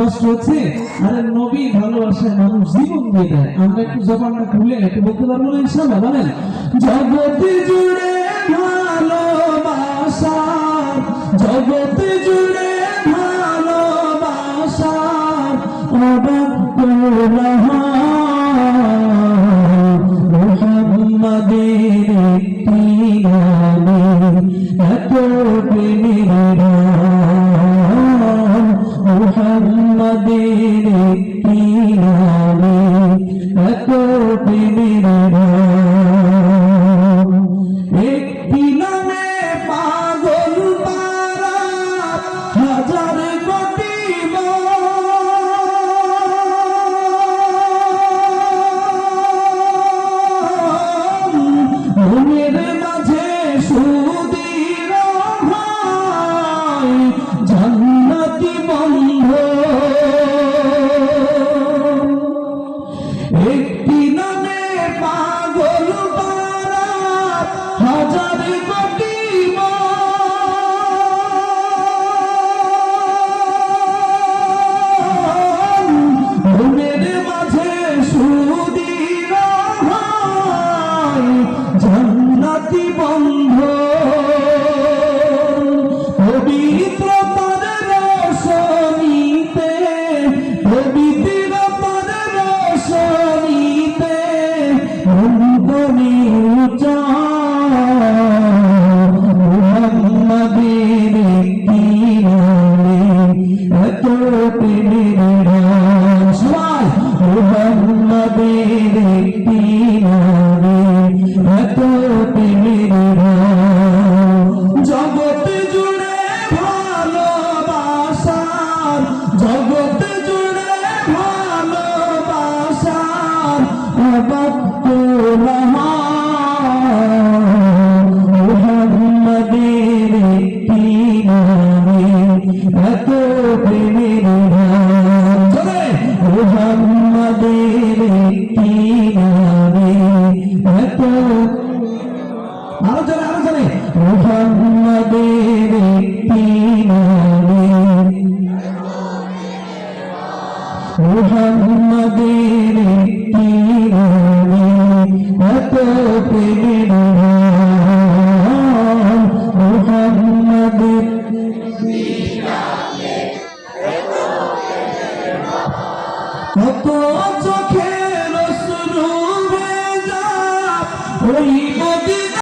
কষ্ট হচ্ছে আরে নবী ভালোবাসায় মানুষ জীবন দিয়ে দেয় আমরা একটু জবানটা খুলে একটু বলতে পারব না ইনশাআল্লাহ বলেন জগতে জুড়ে ভালোবাসা জগতে জুড়ে ভালোবাসা অবাক মোহাম্মদের মোহাম্মদের একটি গানে এত প্রেমের 가자 আরও জনে আরও জনে মোহাম্মদের মোহাম্মদের একটি প্রেমের মোহাম্মদের কত চোখের শুরু নদী